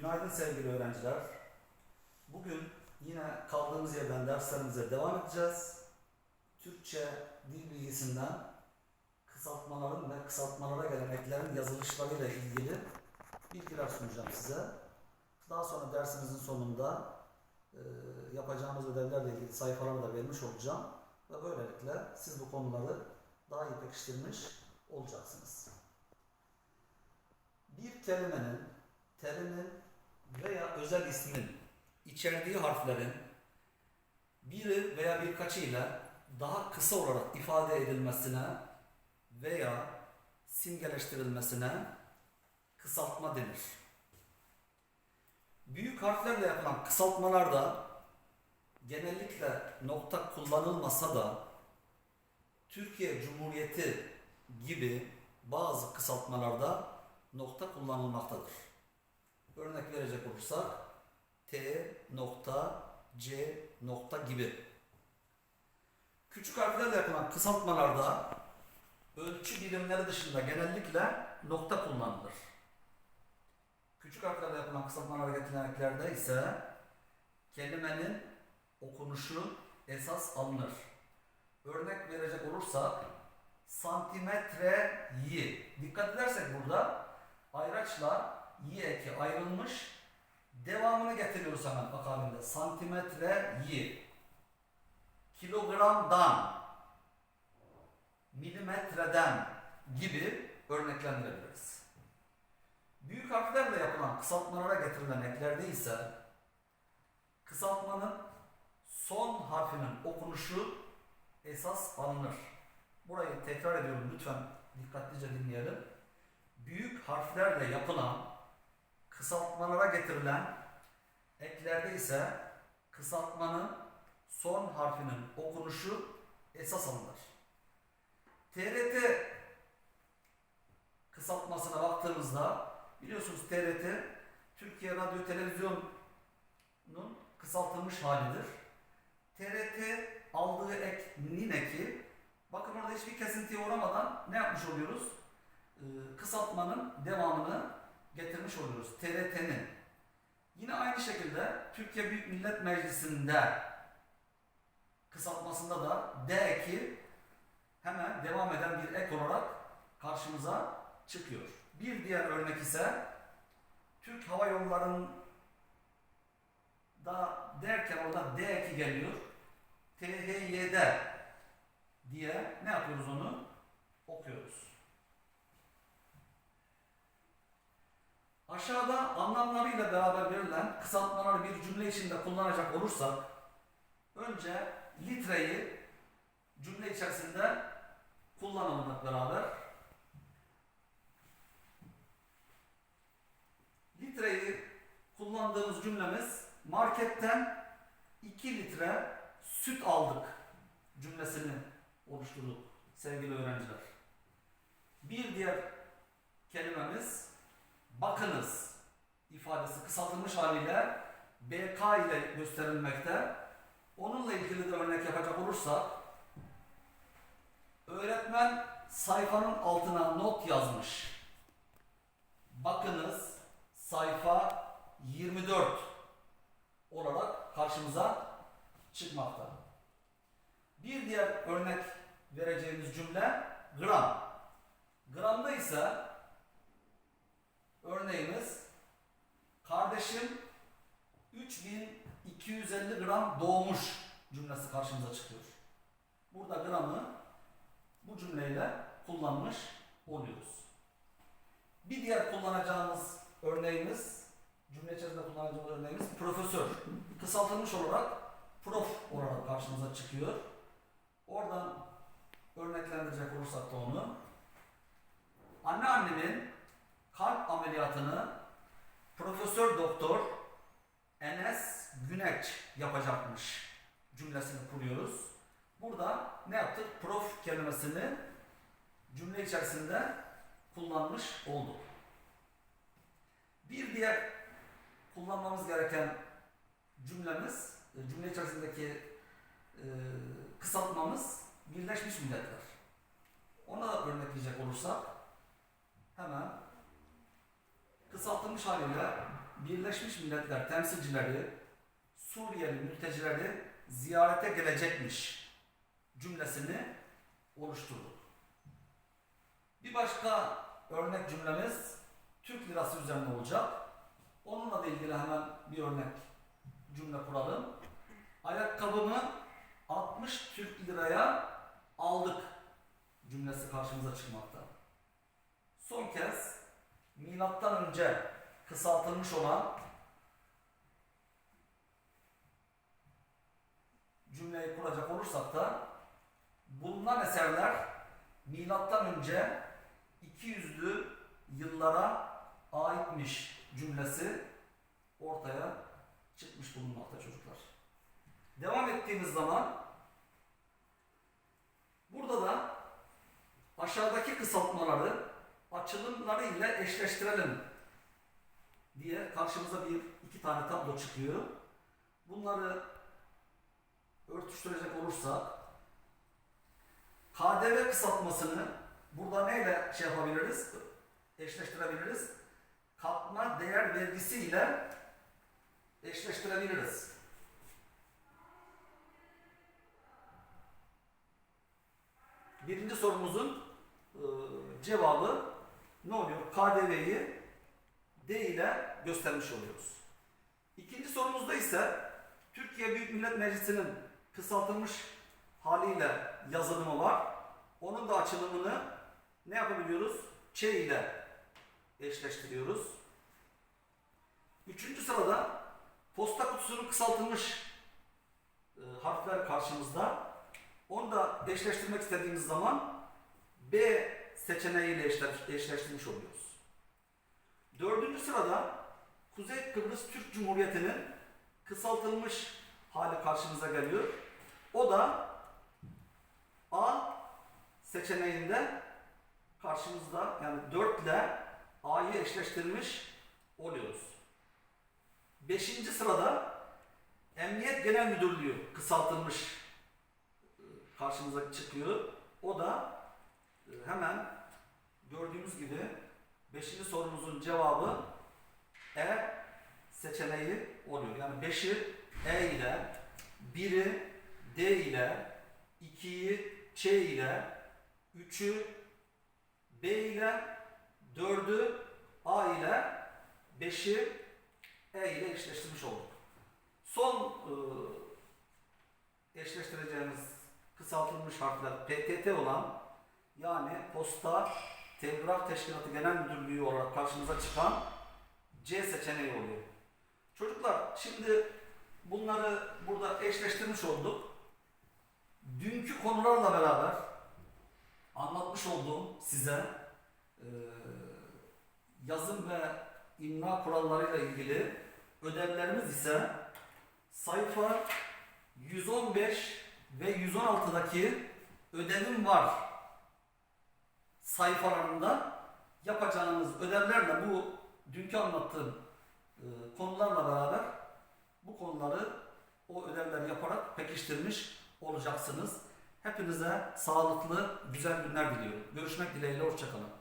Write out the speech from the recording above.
Günaydın sevgili öğrenciler. Bugün yine kaldığımız yerden derslerimize devam edeceğiz. Türkçe dil bilgisinden kısaltmaların ve kısaltmalara gelen eklerin yazılışlarıyla ilgili bilgiler sunacağım size. Daha sonra dersimizin sonunda e, yapacağımız ödevlerle ilgili sayfaları da vermiş olacağım. Ve böylelikle siz bu konuları daha iyi pekiştirmiş olacaksınız. Bir kelimenin, terimin veya özel ismin içerdiği harflerin biri veya birkaçıyla daha kısa olarak ifade edilmesine veya simgeleştirilmesine kısaltma denir. Büyük harflerle yapılan kısaltmalarda genellikle nokta kullanılmasa da Türkiye Cumhuriyeti gibi bazı kısaltmalarda nokta kullanılmaktadır. Örnek verecek olursak T nokta C nokta gibi. Küçük harflerle yapılan kısaltmalarda ölçü birimleri dışında genellikle nokta kullanılır. Küçük harflerle yapılan kısaltmalara getirilen eklerde ise kelimenin okunuşu esas alınır. Örnek verecek olursak santimetre yi. Dikkat edersek burada ayraçla yi eki ayrılmış. Devamını getiriyoruz hemen akabinde. Santimetre yi. Kilogramdan, milimetreden gibi örneklendirebiliriz. Büyük harflerle yapılan kısaltmalara getirilen eklerde ise kısaltmanın son harfinin okunuşu esas alınır. Burayı tekrar ediyorum lütfen dikkatlice dinleyelim. Büyük harflerle yapılan kısaltmalara getirilen eklerde ise kısaltmanın son harfinin okunuşu esas alınır. TRT kısaltmasına baktığımızda biliyorsunuz TRT Türkiye Radyo Televizyonu'nun kısaltılmış halidir. TRT aldığı ek nineki bakın orada hiçbir kesintiye uğramadan ne yapmış oluyoruz? Ee, kısaltmanın devamını getirmiş oluyoruz. TRT'nin. Yine aynı şekilde Türkiye Büyük Millet Meclisi'nde kısaltmasında da D eki hemen devam eden bir ek olarak karşımıza çıkıyor. Bir diğer örnek ise Türk Hava Yolları'nda derken orada D eki geliyor. THYD diye ne yapıyoruz onu? Okuyoruz. Aşağıda anlamlarıyla beraber verilen kısaltmaları bir cümle içinde kullanacak olursak önce litreyi cümle içerisinde kullanalım hep beraber. Litreyi kullandığımız cümlemiz marketten 2 litre süt aldık cümlesini oluşturduk sevgili öğrenciler. Bir diğer kelimemiz bakınız ifadesi kısaltılmış haliyle BK ile gösterilmekte. Onunla ilgili de örnek yapacak olursak öğretmen sayfanın altına not yazmış. Bakınız sayfa 24 olarak karşımıza çıkmakta. Bir diğer örnek vereceğimiz cümle gram. Gramda ise örneğimiz kardeşim 3250 gram doğmuş cümlesi karşımıza çıkıyor. Burada gramı bu cümleyle kullanmış oluyoruz. Bir diğer kullanacağımız örneğimiz, cümle içerisinde kullanacağımız örneğimiz profesör. Kısaltılmış olarak prof olarak karşımıza çıkıyor. Oradan örneklendirecek olursak da onu. Anneannemin kalp ameliyatını Profesör Doktor Enes Güneç yapacakmış cümlesini kuruyoruz. Burada ne yaptık? Prof kelimesini cümle içerisinde kullanmış olduk. Bir diğer kullanmamız gereken cümlemiz, cümle içerisindeki e, kısaltmamız Birleşmiş Milletler. Ona da örnekleyecek olursak hemen kısaltılmış haliyle Birleşmiş Milletler temsilcileri Suriyeli mültecileri ziyarete gelecekmiş cümlesini oluşturduk. Bir başka örnek cümlemiz Türk lirası üzerine olacak. Onunla da ilgili hemen bir örnek cümle kuralım. Ayakkabımı 60 Türk liraya aldık cümlesi karşımıza çıkmakta. Milattan önce kısaltılmış olan cümleyi kuracak olursak da bulunan eserler milattan önce 200'lü yıllara aitmiş cümlesi ortaya çıkmış bulunmakta çocuklar. Devam ettiğimiz zaman burada da aşağıdaki kısaltmaları açılımları ile eşleştirelim diye karşımıza bir iki tane tablo çıkıyor. Bunları örtüştürecek olursak KDV kısaltmasını burada neyle şey yapabiliriz? Eşleştirebiliriz. Katma değer vergisi ile eşleştirebiliriz. Birinci sorumuzun e, cevabı ne oluyor? KDV'yi D ile göstermiş oluyoruz. İkinci sorumuzda ise Türkiye Büyük Millet Meclisi'nin kısaltılmış haliyle yazılımı var. Onun da açılımını ne yapabiliyoruz? Ç ile eşleştiriyoruz. Üçüncü sırada posta kutusunun kısaltılmış e, harfler karşımızda. Onu da eşleştirmek istediğimiz zaman B seçeneğiyle eşleş- eşleştirmiş oluyoruz. Dördüncü sırada Kuzey Kıbrıs Türk Cumhuriyeti'nin kısaltılmış hali karşımıza geliyor. O da A seçeneğinde karşımızda yani 4 ile A'yı eşleştirmiş oluyoruz. Beşinci sırada Emniyet Genel Müdürlüğü kısaltılmış e, karşımıza çıkıyor. O da hemen gördüğümüz gibi beşinci sorumuzun cevabı E seçeneği oluyor. Yani 5'i E ile, 1'i D ile, 2'yi Ç ile, 3'ü B ile, 4'ü A ile, 5'i E ile eşleştirmiş olduk. Son e, eşleştireceğimiz kısaltılmış harfler PTT olan yani Posta Telgraf Teşkilatı Genel Müdürlüğü olarak karşımıza çıkan C seçeneği oluyor. Çocuklar şimdi bunları burada eşleştirmiş olduk. Dünkü konularla beraber anlatmış olduğum size e, yazım ve imla kurallarıyla ilgili ödevlerimiz ise sayfa 115 ve 116'daki ödevim var sayfalarında yapacağınız ödevlerle bu dünkü anlattığım e, konularla beraber bu konuları o ödevler yaparak pekiştirmiş olacaksınız. Hepinize sağlıklı, güzel günler diliyorum. Görüşmek dileğiyle, hoşçakalın.